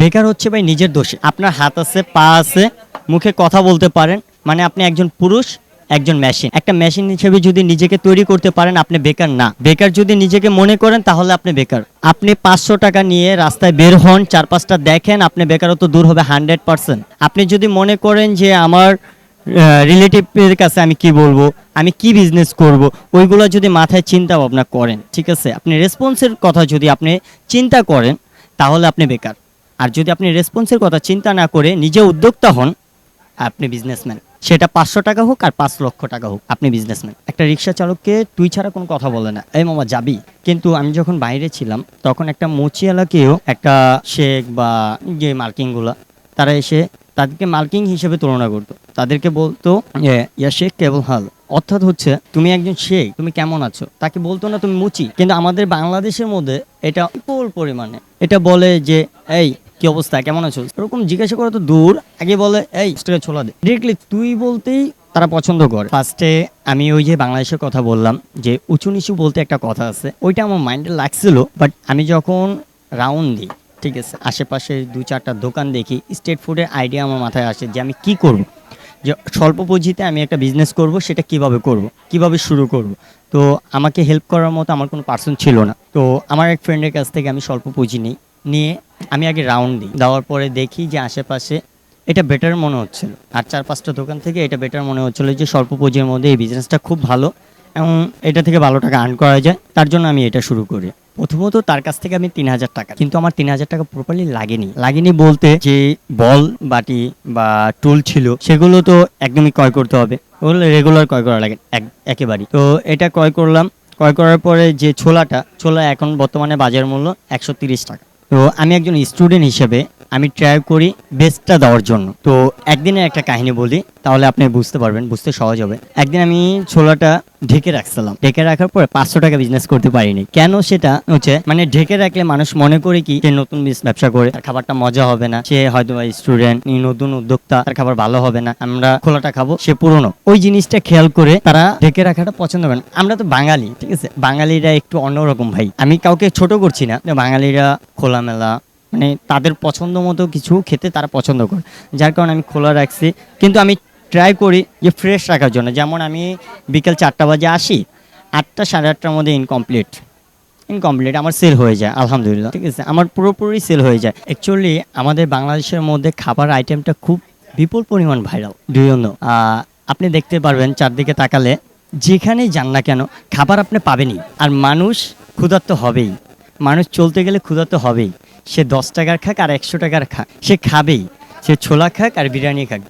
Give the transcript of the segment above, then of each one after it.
বেকার হচ্ছে ভাই নিজের দোষে। আপনার হাত আছে, পা আছে, মুখে কথা বলতে পারেন। মানে আপনি একজন পুরুষ, একজন মেশিন একটা মেশিন হিসেবে যদি নিজেকে তৈরি করতে পারেন, আপনি বেকার না। বেকার যদি নিজেকে মনে করেন, তাহলে আপনি বেকার। আপনি পাঁচশো টাকা নিয়ে রাস্তায় বের হন চার পাঁচটা দেখেন, আপনি বেকারত্ব দূর হবে হান্ড্রেড পার্সেন্ট আপনি যদি মনে করেন যে আমার রিলেটিভের কাছে আমি কি বলব, আমি কি বিজনেস করব, ওইগুলো যদি মাথায় চিন্তা ভাবনা করেন, ঠিক আছে? আপনি রেসপন্সের কথা যদি আপনি চিন্তা করেন, তাহলে আপনি বেকার। আর যদি আপনি রেসপন্সের কথা চিন্তা না করে নিজে উদ্যোক্তা হন, আপনি বিজনেসম্যান সেটা পাঁচশো টাকা হোক আর পাঁচ লক্ষ টাকা হোক, আপনি বিজনেসম্যান একটা রিক্সা চালককে তুই ছাড়া কোনো কথা বলে না। এই মামা, যাবি? কিন্তু আমি যখন বাইরে ছিলাম, তখন একটা মুচিয়ালাকেও একটা শেখ বা যে মার্কিংগুলো তারা এসে তাদেরকে মার্কিং হিসেবে তুলনা করতো। তাদেরকে বলতো ইয়া শেখ, কেবল হাল। অর্থাৎ হচ্ছে, তুমি একজন শেখ, তুমি কেমন আছো? তাকে বলতো না, তুমি মুচি। কিন্তু আমাদের বাংলাদেশের মধ্যে এটা বিপুল পরিমাণে। এটা বলে যে, এই কি অবস্থা? কেমন আছো? এরকম জিজ্ঞাসা করা তো দূর। আগে বলে, এই টাকা ছোলা দে। ডিরেক্টলি তুই বলতেই তারা পছন্দ করে। ফার্স্টে আমি ওই যে বাংলাদেশের কথা বললাম, যে উঁচু নিচু বলতে একটা কথা আছে। ওইটা আমার মাইন্ডে লাগছিল বাট আমি যখন রাউন্ড দিই, ঠিক আছে, আশেপাশে দু চারটা দোকান দেখি স্ট্রিট ফুডের আইডিয়া আমার মাথায় আসে যে আমি কি করব? যে স্বল্প পুঁজিতে আমি একটা বিজনেস করব, সেটা কীভাবে করব? কীভাবে শুরু করব? তো আমাকে হেল্প করার মতো আমার কোনো পার্সন ছিল না। তো আমার এক ফ্রেন্ডের কাছ থেকে আমি স্বল্প পুঁজি নিই। নিয়ে আমি আগে রাউন্ড দিই। দেওয়ার পরে দেখি যে আশেপাশে এটা বেটার মনে হচ্ছিল। আর চার পাঁচটা দোকান থেকে এটা বেটার মনে হচ্ছিল যে স্বল্প পুঁজির মধ্যে এই বিজনেসটা খুব ভালো এবং এটা থেকে ভালো টাকা আর্ন করা যায়। তার জন্য আমি এটা শুরু করি। প্রথমত তার কাছ থেকে আমি তিন হাজার টাকা। কিন্তু আমার তিন হাজার টাকা প্রপারলি লাগেনি। লাগেনি বলতে যে বল, বাটি বা টুল ছিল, সেগুলো তো একদমই ক্রয় করতে হবে। ওগুলো রেগুলার ক্রয় করা লাগে, এক, একেবারেই। তো এটা ক্রয় করলাম। ক্রয় করার পরে যে ছোলাটা, ছোলা এখন বর্তমানে বাজার মূল্য একশো তিরিশ টাকা। তো আমি একজন স্টুডেন্ট হিসেবে আমি ট্রাই করি বেস্টটা দেওয়ার জন্য। তো একদিনের একটা কাহিনী বলি, তাহলে আপনি বুঝতে পারবেন, বুঝতে সহজ হবে। একদিন আমি ছোলাটা ঢেকে রাখছিলাম। ঢেকে রাখার পরে পাঁচশো টাকা বিজনেস করতে পারিনি। কেন সেটা হচ্ছে মানে ঢেকে রাখলে মানুষ মনে করে কি, সে নতুন ব্যবসা করে, তার খাবারটা মজা হবে না। সে হয়তো স্টুডেন্ট নতুন উদ্যোক্তা, তার খাবার ভালো হবে না। আমরা খোলাটা খাব, সে পুরনো। ওই জিনিসটা খেয়াল করে তারা ঢেকে রাখাটা পছন্দ করেন আমরা তো বাঙালি, ঠিক আছে? বাঙালিরা একটু অন্যরকম ভাই। আমি কাউকে ছোট করছি না। বাঙালিরা খোলামেলা মানে তাদের পছন্দ মতো কিছু খেতে তারা পছন্দ করে। যার কারণে আমি খোলা রাখছি। কিন্তু আমি ট্রাই করি যে ফ্রেশ রাখার জন্য। যেমন আমি বিকেল চারটা বাজে আসি, আটটা সাড়ে আটটার মধ্যে ইনকমপ্লিট ইনকমপ্লিট আমার সেল হয়ে যায়, আলহামদুলিল্লাহ। ঠিক আছে? আমার পুরোপুরি সেল হয়ে যায়। অ্যাকচুয়ালি আমাদের বাংলাদেশের মধ্যে খাবার আইটেমটা খুব বিপুল পরিমাণ ভাইরাল দুইন্য আপনি দেখতে পারবেন চারদিকে তাকালে যেখানেই যান না কেন, খাবার আপনি পাবেনই। আর মানুষ ক্ষুধার্ত হবেই। মানুষ চলতে গেলে ক্ষুধার্ত হবেই। সে দশ টাকার খাক আর একশো টাকার খাক। সে খাবেই। সে ছোলা খাক আর বিরিয়ানি খাক।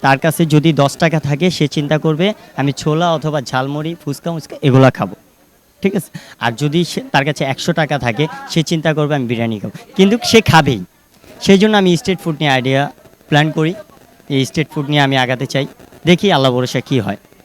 তার কাছে যদি দশ টাকা থাকে, সে চিন্তা করবে, আমি ছোলা অথবা ঝালমুড়ি, ফুচকা, মুচকা এগুলো খাব। ঠিক আছে? আর যদি সে তার কাছে একশো টাকা থাকে, সে চিন্তা করবে, আমি বিরিয়ানি খাব। কিন্তু সে খাবেই। সেই জন্য আমি স্ট্রিট ফুড নিয়ে আইডিয়া প্ল্যান করি। এই স্ট্রিট ফুড নিয়ে আমি আগাতে চাই। দেখি আল্লাহ ভরসা কী হয়।